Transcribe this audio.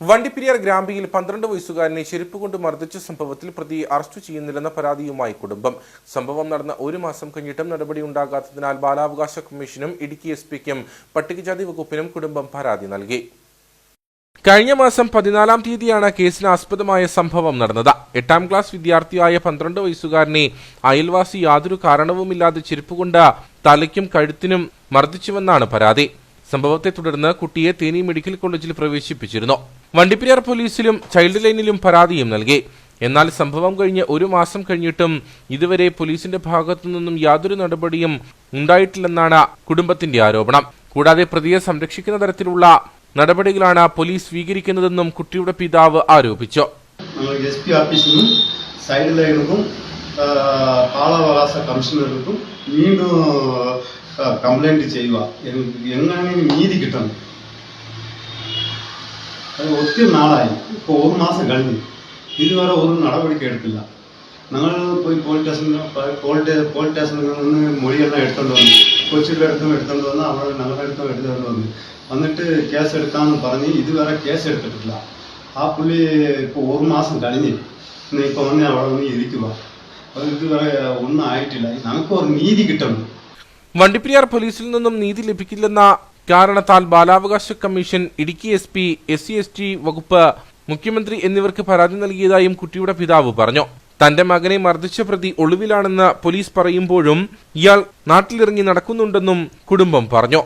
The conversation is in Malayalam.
വണ്ടിപ്പെരിയാർ ഗ്രാമ്പിയിൽ പന്ത്രണ്ട് വയസ്സുകാരനെ ചെരുപ്പ് കൊണ്ട് മർദ്ദിച്ച സംഭവത്തിൽ പ്രതി അറസ്റ്റ് ചെയ്യുന്നില്ലെന്ന പരാതിയുമായി കുടുംബം. സംഭവം നടന്ന ഒരു മാസം കഴിഞ്ഞിട്ടും നടപടി ഉണ്ടാകാത്തതിനാൽ ബാലാവകാശ കമ്മീഷനും ഇടുക്കി എസ് പിക്കും പട്ടികജാതി വകുപ്പിനും കുടുംബം പരാതി നൽകി. കഴിഞ്ഞ മാസം പതിനാലാം തീയതിയാണ് കേസിന് ആസ്പദമായ സംഭവം നടന്നത്. എട്ടാം ക്ലാസ് വിദ്യാർത്ഥിയായ പന്ത്രണ്ട് വയസ്സുകാരനെ അയൽവാസി യാതൊരു കാരണവുമില്ലാതെ ചെരുപ്പുകൊണ്ട് തലയ്ക്കും കഴുത്തിനും മർദ്ദിച്ചുവെന്നാണ് പരാതി. സംഭവത്തെ തുടർന്ന് കുട്ടിയെ തേനി മെഡിക്കൽ കോളേജിൽ പ്രവേശിപ്പിച്ചിരുന്നു. വണ്ടിപ്പെരിയാർ പോലീസിലും ചൈൽഡ് ലൈനിലും പരാതിയും നൽകി. എന്നാൽ സംഭവം കഴിഞ്ഞ് ഒരു മാസം കഴിഞ്ഞിട്ടും ഇതുവരെ പോലീസിന്റെ ഭാഗത്തു നിന്നും യാതൊരു നടപടിയും ഉണ്ടായിട്ടില്ലെന്നാണ് കുടുംബത്തിന്റെ ആരോപണം. കൂടാതെ പ്രതിയെ സംരക്ഷിക്കുന്ന തരത്തിലുള്ള നടപടികളാണ് പോലീസ് സ്വീകരിക്കുന്നതെന്നും കുട്ടിയുടെ പിതാവ് ആരോപിച്ചു. എസ് പി ഓഫീസിനും സൈഡ് ലൈനും കാലാവകാശ കമ്മീഷണർക്കും വീണ്ടും കംപ്ലൈന്റ് ചെയ്യുക. എങ്- എങ്ങനെയെങ്കിലും നീതി കിട്ടണം. അത് ഒത്തിരി നാളായി. ഇപ്പോൾ ഒരു മാസം കഴിഞ്ഞു. ഇതുവരെ ഒരു നടപടിക്ക് എടുത്തില്ല. ഞങ്ങൾ പോയി പോലീസ് സ്റ്റേഷനിൽ പോലീസ് സ്റ്റേഷനിൽ നിന്ന് മൊഴിയെല്ലാം എടുത്തുകൊണ്ട് വന്നു. കൊച്ചിയുടെ അടുത്തും എടുത്തുകൊണ്ട് വന്ന്. അവിടെ ഞങ്ങളുടെ അടുത്തും എടുത്തുകൊണ്ട് വന്നു. വന്നിട്ട് കേസ് എടുക്കാമെന്ന് പറഞ്ഞ് ഇതുവരെ കേസ് എടുത്തിട്ടില്ല. ആ പുള്ളി ഇപ്പോൾ ഒരു മാസം കഴിഞ്ഞ്. ഇപ്പോൾ വന്ന് അവിടെ വന്ന് ഇരിക്കുക അത് ഇതുവരെ ഒന്നും ആയിട്ടില്ല. നമുക്ക് ഒരു നീതി കിട്ടണം. വണ്ടിപ്പെരിയാർ പോലീസിൽ നിന്നും നീതി ലഭിക്കില്ലെന്ന കാരണത്താൽ ബാലാവകാശ commission Idukki S P S C S T വകുപ്പ് മുഖ്യമന്ത്രി എന്നിവർക്ക് പരാതി നൽകിയതായും കുട്ടിയുടെ പിതാവ് പറഞ്ഞു. തന്റെ മകനെ മർദ്ദിച്ച പ്രതി ഒളിവിലാണെന്ന് പോലീസ് പറയുമ്പോഴും ഇയാൾ നാട്ടിലിറങ്ങി നടക്കുന്നുണ്ടെന്നും കുടുംബം പറഞ്ഞു.